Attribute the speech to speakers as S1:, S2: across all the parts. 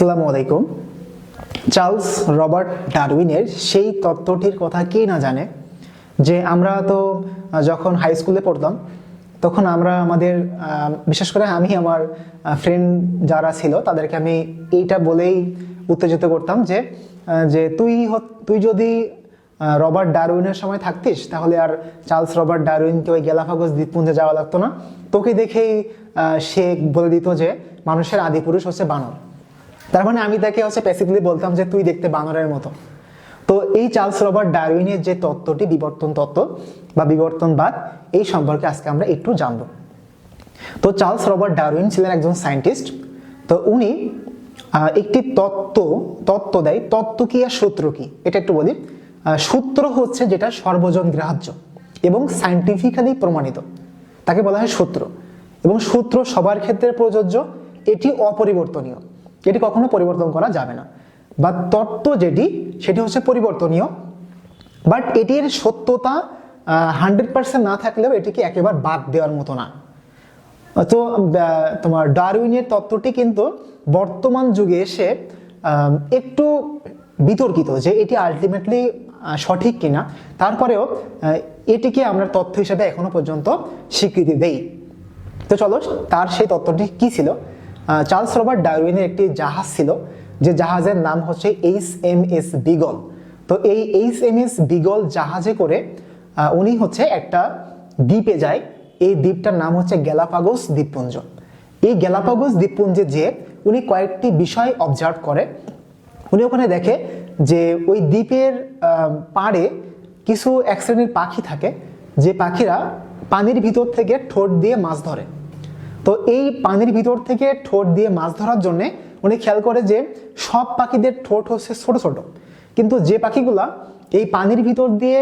S1: আসসালামু আলাইকুম। Charles Robert ডারউইনের সেই তত্ত্বটির কথা কে না জানে? যে আমরা তো যখন হাই স্কুলে পড়তাম, তখন আমরা আমাদের বিশেষ করে আমি আমার ফ্রেন্ড যারা ছিল, তাদেরকে আমি এইটা বলেই উত্তেজিত করতাম যে যে তুই তুই যদি রবার্ট ডারউইনের সময় থাকতিস, তাহলে আর চার্লস রবার্ট ডারউইনকে ওই গ্যালাফাগোস দ্বীপপুঞ্জে যাওয়া লাগতো না। তোকে দেখেই সে বলে দিত যে, মানুষের আদিপুরুষ হচ্ছে বানর। তার মানে আমি তাকে হচ্ছে প্যাসিভলি বলতাম যে, তুই দেখতে বানরের মতো। তো এই চার্লস রবার্ট ডারউইনের যে তত্ত্বটি, বিবর্তন তত্ত্ব বা বিবর্তনবাদ, এই সম্পর্কে আজকে আমরা একটু জানব। তো চার্লস রবার্ট ডারউইন ছিলেন একজন সায়েন্টিস্ট। তো উনি একটি তত্ত্ব তত্ত্ব দেয়, তত্ত্ব কি আর সূত্র কি? এটা একটু বলি। সূত্র হচ্ছে যেটা সর্বজন গ্রাহ্য এবং সায়েন্টিফিক্যালি প্রমাণিত। তাকে বলা হয় সূত্র। এবং সূত্র সবার ক্ষেত্রে প্রযোজ্য, এটি অপরিবর্তনীয়। এটি কখনো পরিবর্তন করা যাবে না। বা তত্ত্ব যেটি, সেটি হচ্ছে পরিবর্তনীয়। বাট এটির সত্যতা হান্ড্রেড পার্সেন্ট না থাকলেও এটিকে একেবারে বাদ দেওয়ার মতো না। তো তোমার ডারউইনের তত্ত্বটি কিন্তু বর্তমান যুগে এসে একটু বিতর্কিত যে এটি আলটিমেটলি সঠিক কিনা। তারপরেও এটিকে আমরা তথ্য হিসেবে এখনও পর্যন্ত স্বীকৃতি দেই। তো চলো, তার সেই তত্ত্বটি কি ছিল? চার্লস রবার্ট ডারউইনের একটি জাহাজ ছিল, যে জাহাজের নাম হচ্ছে এইচ এম এস বিগল। তো এই এইচ এম এস বিগল জাহাজে করে উনি হচ্ছে একটা দ্বীপে যায়। এই দ্বীপটার নাম হচ্ছে গ্যালাপাগোস দ্বীপপুঞ্জ। এই গ্যালাপাগোস দ্বীপপুঞ্জে যে, উনি কয়েকটি বিষয় অবজার্ভ করে। উনি ওখানে দেখে যে ওই দ্বীপের পাড়ে কিছু এক শ্রেণির পাখি থাকে। যে পাখিরা পানির ভিতর থেকে ঠোঁট দিয়ে মাছ ধরে। তো এই পানির ভিতর থেকে ঠোঁট দিয়ে মাছ ধরার জন্য উনি খেয়াল করে যে সব পাখিদের ঠোঁট হচ্ছে ছোট ছোট। কিন্তু যে পাখিগুলা এই পানির ভিতর দিয়ে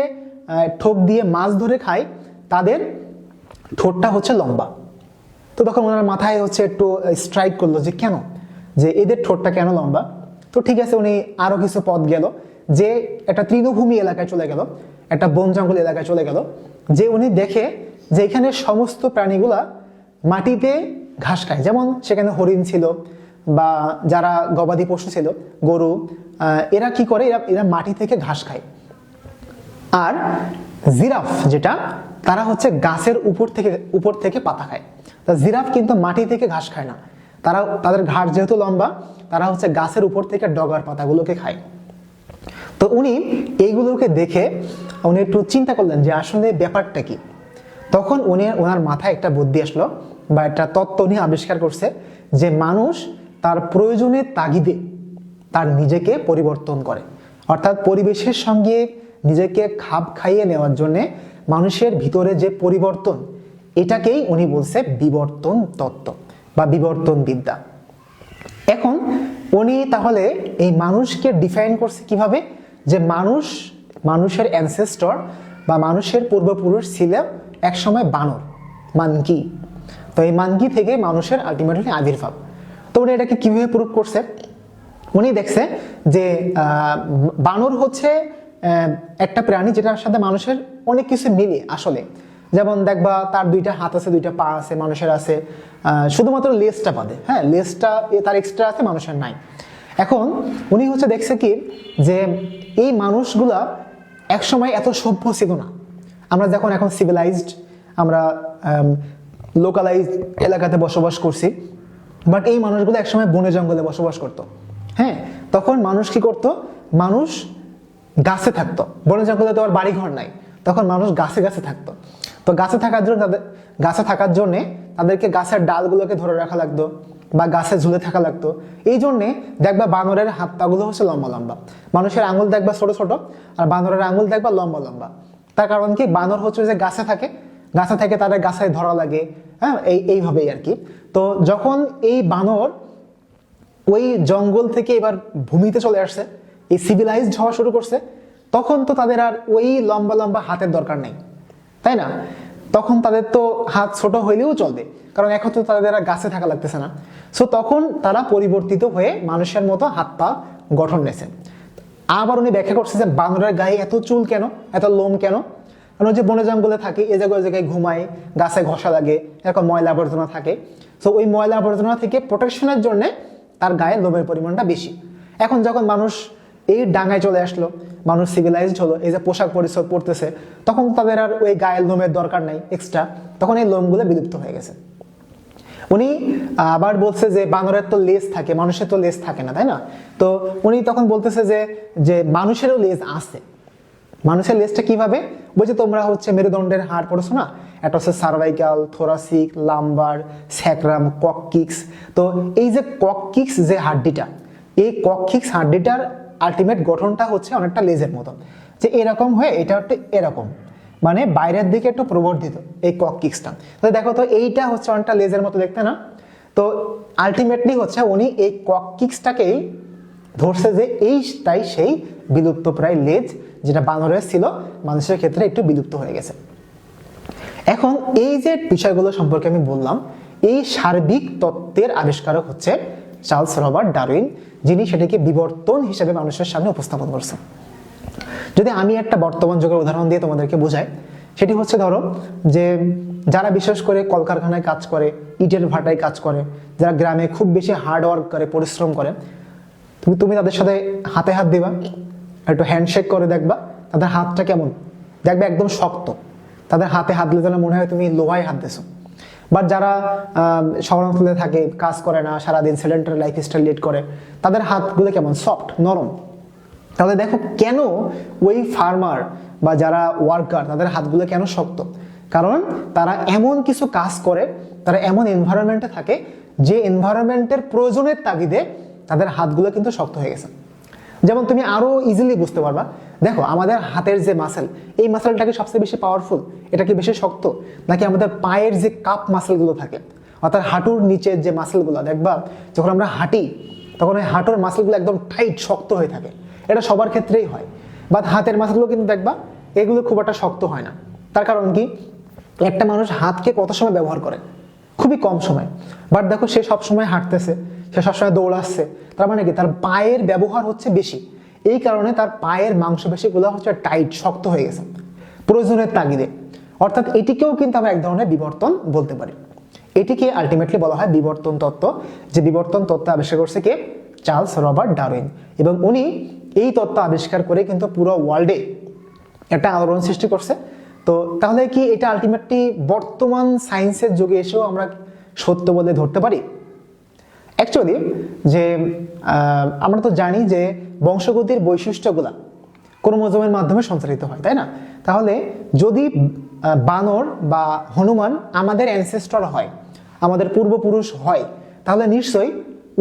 S1: ঠোক দিয়ে মাছ ধরে খায়, তাদের ঠোঁটটা হচ্ছে লম্বা। তো তখন ওনার মাথায় হচ্ছে একটু স্ট্রাইক করল যে কেন? যে এদের ঠোঁটটা কেন লম্বা? তো ঠিক আছে, উনি আরও কিছু পথ গেল। যে একটা তৃণভূমি এলাকায় চলে গেল, একটা বন জঙ্গল এলাকায় চলে গেল। যে উনি দেখে যে এখানে সমস্ত প্রাণীগুলা মাটিতে ঘাস খায়। যেমন সেখানে হরিণ ছিল বা যারা গবাদি পশু ছিল, গরু এরা কি করে? এরা এরা মাটি থেকে ঘাস খায়। আর জিরাফ যেটা, তারা হচ্ছে গাছের উপর থেকে উপর থেকে পাতা খায়। তা জিরাফ কিন্তু মাটি থেকে ঘাস খায় না। তারা, তাদের ঘাট যেহেতু লম্বা, তারা হচ্ছে গাছের উপর থেকে ডগার পাতাগুলোকে খায়। তো উনি এইগুলোকে দেখে উনি একটু চিন্তা করলেন যে আসলে ব্যাপারটা কি? তখন উনি ওনার মাথায় একটা বুদ্ধি আসলো বা একটা তত্ত্ব উনি আবিষ্কার করছে যে মানুষ তার প্রয়োজনের তাগিদে তার নিজেকে পরিবর্তন করে। অর্থাৎ পরিবেশের সঙ্গে নিজেকে খাপ খাইয়ে নেওয়ার জন্যে মানুষের ভিতরে যে পরিবর্তন, এটাকেই উনি বলছে বিবর্তন তত্ত্ব বা বিবর্তন বিদ্যা। এখন উনি তাহলে এই মানুষকে ডিফাইন করছে কীভাবে? যে মানুষ, মানুষের অ্যানসেস্টর বা মানুষের পূর্বপুরুষ ছিল একসময় বানর। মানকি। তো এই মানকি থেকে মানুষের আলটিমেটলি আবির্ভাব। তো উনি এটাকে কীভাবে প্রুভ করছে উনি দেখছে যে বানর হচ্ছে একটা প্রাণী যেটার সাথে মানুষের অনেক কিছু মিলে আসলে। যেমন দেখবা তার দুইটা হাত আছে, দুইটা পা আছে, মানুষের আছে শুধুমাত্র লেজটা বাদে হ্যাঁ লেজটা, এ তার এক্সট্রা আছে, মানুষের নাই। এখন উনি হচ্ছে দেখছে কি, যে এই মানুষগুলা একসময় এত সভ্য ছিল না। আমরা যখন এখন সিভিলাইজড আমরা লোকালাইজ এলাকাতে বসবাস করছি বাট এই মানুষগুলো একসময় বনে জঙ্গলে বসবাস করতো। হ্যাঁ তখন মানুষ কি করতো? মানুষ গাছে থাকতো। বনে জঙ্গলে তো আর বাড়ি ঘর নাই। তখন মানুষ গাছে গাছে থাকতো। তো গাছে থাকার জন্য তাদের, গাছে থাকার জন্যে তাদেরকে গাছের ডালগুলোকে ধরে রাখা লাগতো। বা গাছে ঝুলে থাকা লাগতো। এই জন্যে দেখবা বানরের হাত পাগুলো হচ্ছে লম্বা লম্বা। মানুষের আঙুল দেখবা ছোট ছোট, আর বানরের আঙুল দেখবা লম্বা লম্বা। তার কারণ কি? বানর হচ্ছে যে গাছে থাকে, গাছে থেকে তাদের গাছে ধরা লাগে হ্যাঁ? এই, এইভাবেই আর কি। তো যখন এই বানর ওই জঙ্গল থেকে এবার ভূমিতে চলে আসছে, এই সিভিলাইজড হওয়া শুরু করছে, তখন তো তাদের আর ওই লম্বা লম্বা হাতের দরকার নেই। তাই না? তখন তাদের তো হাত ছোট হইলেও চলবে। কারণ এখন তো তাদের আর গাছে থাকা লাগতেছে না। সো তখন তারা পরিবর্তিত হয়ে মানুষের মতো হাত পা গঠন নেছে আবার উনি ব্যাখ্যা করছে যে বানরের গায়ে এত চুল কেন? এত লোম কেন? কারণ যে বনে জঙ্গলে থাকে, এ জায়গায় জায়গায় ঘুমায়, গাছে ঘষা লাগে, এরকম ময়লা আবর্জনা থাকে। সো ওই ময়লা আবর্জনা থেকে প্রোটেকশনের জন্য তার গায়ে লোমের পরিমাণটা বেশি। এখন যখন মানুষ এই ডাঙায় চলে আসলো, মানুষ সিভিলাইজড হলো, এই যে পোশাক পরিচ্ছদ পরতেছে, তখন তাদের আর ওই গায়ের লোমের দরকার নাই এক্সট্রা তখন এই লোমগুলো বিলুপ্ত হয়ে গেছে। উনি আবার বলছে যে বানরের তো লেজ থাকে, মানুষের তো লেজ থাকে না, তাই না? তো উনি তখন বলতেছে যে যে মানুষেরও লেজ আছে। মানুষের লেজটা কীভাবে? বলছে, তোমরা হচ্ছে মেরুদণ্ডের হাড় পড়েছো না? একটা হচ্ছে cervical thoracic lumbar sacrum coccyx তো এই যে কককিক্স যে হাড্ডিটা, এই কক কিক্স হাড্ডিটার আলটিমেট গঠনটা হচ্ছে অনেকটা লেজের মতন। যে এরকম হয়ে এটা একটু এরকম। মানে বাইরের দিকে একটু প্রবর্ধিত এই কক কিক্সটা। তো দেখো তো এইটা হচ্ছে অনেকটা লেজের মতো দেখতে না? তো আলটিমেটলি হচ্ছে উনি এই কক কিক্সটাকেই ধরছে যে এইটাই সেই বিলুপ্ত প্রায় লেজ যেটা বানরের ছিল, মানুষের ক্ষেত্রে একটু বিলুপ্ত হয়ে গেছে। এখন এই যে বিষয়গুলো সম্পর্কে আমি বললাম, এই সার্বিক তত্ত্বের আবিষ্কারক হচ্ছে চার্লস রবার্ট ডারউইন, যিনি সেটাকে বিবর্তন হিসেবে মানুষের সামনে উপস্থাপন করছেন। যদি আমি একটা বর্তমান যুগের উদাহরণ দিয়ে তোমাদেরকে বোঝাই, সেটি হচ্ছে ধরো যে যারা বিশেষ করে কলকারখানায় কাজ করে, ইটের ভাটায় কাজ করে, যারা গ্রামে খুব বেশি হার্ড ওয়ার্ক করে, পরিশ্রম করে, তুমি তুমি তাদের সাথে হাতে হাত দিবা, একটু হ্যান্ডশেক করে দেখবা, তাদের হাতটা কেমন? দেখবে একদম শক্ত। তাদের হাতে হাত দিলে যেন মনে হয় তুমি লোহায় হাত দিছো। বাট যারা শহরাঞ্চলে থাকে, কাজ করে না, সারাদিন সেডেন্টারি লাইফ স্টাইল লিড করে, তাদের হাতগুলো কেমন? সফট নরম। তাহলে দেখো কেন ওই ফার্মার বা যারা ওয়ার্কার তাদের হাতগুলো কেন শক্ত? কারণ তারা এমন কিছু কাজ করে, তারা এমন এনভায়রনমেন্টে থাকে, যে এনভায়রনমেন্টের প্রয়োজনের তাগিদে তাদের হাতগুলো কিন্তু শক্ত হয়ে গেছে। যেমন তুমি আরও ইজিলি বুঝতে পারবা দেখো, আমাদের হাতের যে মাসেল এই মাসেলটা কি সবচেয়ে বেশি পাওয়ারফুল এটা কি বেশি শক্ত? নাকি আমাদের পায়ের যে কাপ মাসেলগুলো থাকে, অর্থাৎ হাঁটুর নিচের যে মাসেলগুলো দেখবা যখন আমরা হাঁটি, তখন ওই হাঁটুর মাসেলগুলো একদম টাইট শক্ত হয়ে থাকে। এটা সবার ক্ষেত্রেই হয়। বাট হাতের মাসেলগুলো কিন্তু দেখবা, এগুলো খুব একটা শক্ত হয় না। তার কারণ কি? একটা মানুষ হাতকে কত সময় ব্যবহার করে? খুবই কম সময়। বাট দেখো, সে সব সময় হাঁটতেছে, সে সবসময় দৌড়াচ্ছে। তার মানে কি? তার পায়ের ব্যবহার হচ্ছে বেশি। এই কারণে তার পায়ের মাংসপেশিগুলো হচ্ছে টাইট শক্ত হয়ে গেছে। প্রয়োজনের তাগিদে। অর্থাৎ এটিকেও কিন্তু আমরা এক ধরনের বিবর্তন বলতে পারি। এটিকে আলটিমেটলি বলা হয় বিবর্তন তত্ত্ব, যে বিবর্তন তত্ত্ব আবিষ্কার করছে কে? Charles Robert Darwin. এবং উনি এই তত্ত্ব আবিষ্কার করে কিন্তু পুরো ওয়ার্ল্ডে একটা আলোড়ন সৃষ্টি করছে। তো তাহলে কি এটা আলটিমেটলি বর্তমান সায়েন্সের যুগে এসেও আমরা সত্য বলে ধরতে পারি? অ্যাকচুয়ালি যে আমরা তো জানি যে বংশগতির বৈশিষ্ট্যগুলা ক্রোমোজোমের মাধ্যমে সঞ্চালিত হয়, তাই না? তাহলে যদি বানর বা হনুমান আমাদের অ্যানসেস্টর হয়, আমাদের পূর্বপুরুষ হয়, তাহলে নিশ্চয়ই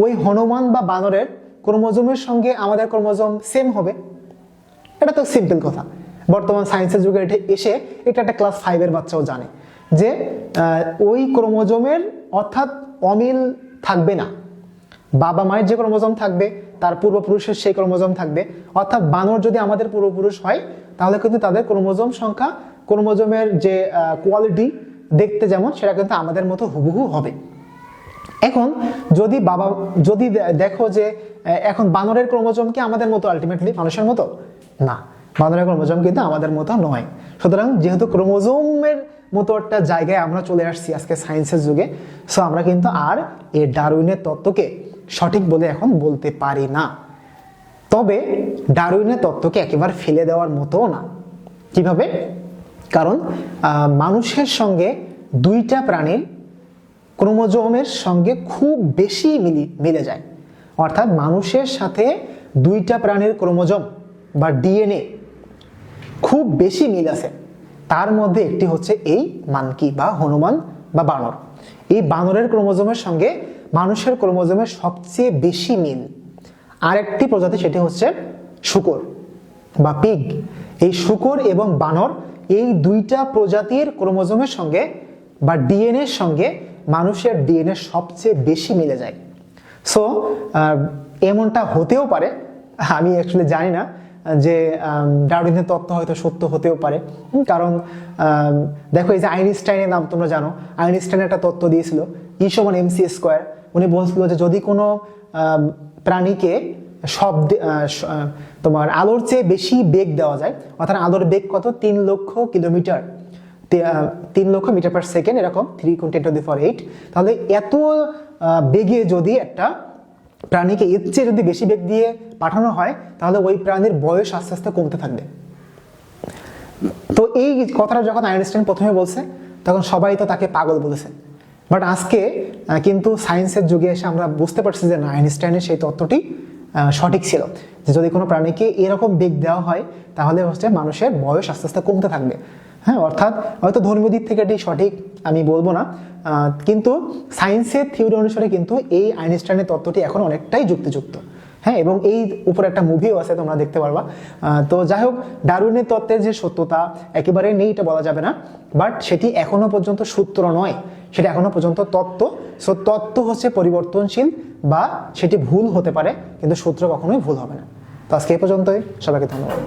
S1: ওই হনুমান বা বানরের ক্রোমোজোমের সঙ্গে আমাদের ক্রোমোজোম সেম হবে। এটা তো সিম্পল কথা। বর্তমান সায়েন্সের যুগে এটা, এসে এটা একটা ক্লাস ফাইভের বাচ্চাও জানে যে ওই ক্রোমোজোমের অর্থাৎ অমিল থাকবে না। বাবা মায়ের যে ক্রোমোজোম থাকবে, তার পূর্বপুরুষের সেই ক্রোমোজোম থাকবে। অর্থাৎ বানর যদি আমাদের পূর্বপুরুষ হয়, তাহলে কিন্তু তাদের ক্রোমোজোম সংখ্যা, ক্রোমোজোমের যে কোয়ালিটি দেখতে যেমন, সেটা কিন্তু আমাদের মতো হুবহু হবে। এখন যদি বাবা, যদি দেখো যে এখন বানরের ক্রোমোজোম কি আমাদের মতো আলটিমেটলি মানুষের মতো? না, বানরের ক্রোমোজোম কিন্তু আমাদের মতো নয়। সুতরাং যেহেতু ক্রোমোজোমের মতো একটা জায়গায় আমরা চলে আসছি আজকে সায়েন্সের যুগে সো আমরা কিন্তু আর এই ডারউইনের তত্ত্বকে সঠিক বলে এখন বলতে পারি না। তবে ডারউইনের তত্ত্বকে একেবারে ফেলে দেওয়ার মতো না। কীভাবে? কারণ মানুষের সঙ্গে দুইটা প্রাণীর ক্রোমোজোমের সঙ্গে খুব বেশি মিলি, মিলে যায়। অর্থাৎ মানুষের সাথে দুইটা প্রাণীর ক্রোমোজোম বা ডিএনএ খুব বেশি মিল আছে। তার মধ্যে একটি হচ্ছে এই মানকি বা হনুমান বা বানর। এই বানরের ক্রোমোজোমের সঙ্গে মানুষের ক্রোমোজোমের সবচেয়ে বেশি মিল। আরেকটি প্রজাতি সেটি হচ্ছে শুকর বা পিগ। এই শুকর এবং বানর এই দুইটা প্রজাতির ক্রোমোজোমের সঙ্গে বা ডিএনএর সঙ্গে মানুষের ডিএনএ সবচেয়ে বেশি মিলে যায়। সো এমনটা হতেও পারে। আমি অ্যাকচুয়ালি জানি না যে ডারউইনের তত্ত্ব হয়তো সত্য হতেও পারে। কারণ দেখো এই যে আইনস্টাইনের নাম তোমরা জানো। আইনস্টাইন একটা তত্ত্ব দিয়েছিল। ই সমান এম সি স্কোয়ার। উনি বলছিল যে যদি কোনো প্রাণীকে শব্দ তোমার আলোর চেয়ে বেশি বেগ দেওয়া যায়, অর্থাৎ আলোর বেগ কত? তিন লক্ষ কিলোমিটার। তিন লক্ষ মিটার পার সেকেন্ড এরকম three ten to the for eight তাহলে এত বেগে যদি একটা প্রাণীকে এর চেয়ে যদি বেশি বেগ দিয়ে পাঠানো হয়, তাহলে ওই প্রাণীর বয়স আস্তে আস্তে কমতে থাকবে। তো এই কথাটা যখন আইনস্টাইন প্রথমে বলছে, তখন সবাই তো তাকে পাগল বলেছে। বাট আজকে কিন্তু সায়েন্সের যুগে এসে আমরা বুঝতে পারছি যে না আইনস্টাইনের সেই তত্ত্বটি সঠিক ছিল। যে যদি কোনো প্রাণীকে এরকম বেগ দেওয়া হয়, তাহলে হচ্ছে মানুষের বয়স আস্তে আস্তে কমতে থাকবে। হ্যাঁ অর্থাৎ হয়তো ধর্মীয় দিক থেকে এটি সঠিক, আমি বলব না। কিন্তু সায়েন্সের থিওরি অনুসারে কিন্তু এই আইনস্টাইনের তত্ত্বটি এখন অনেকটাই যুক্তিযুক্ত। হ্যাঁ এবং এই উপরে একটা মুভিও আছে, তোমরা দেখতে পারবা। তো যাই হোক ডারউইনের তত্ত্বের যে সত্যতা, একেবারে নেই এটা বলা যাবে না। বাট সেটি এখনও পর্যন্ত সূত্র নয়। সেটা এখনও পর্যন্ত তত্ত্ব। সো তত্ত্ব হচ্ছে পরিবর্তনশীল বা সেটি ভুল হতে পারে, কিন্তু সূত্র কখনোই ভুল হবে না। তো আজকে এ পর্যন্তই। সবাইকে ধন্যবাদ।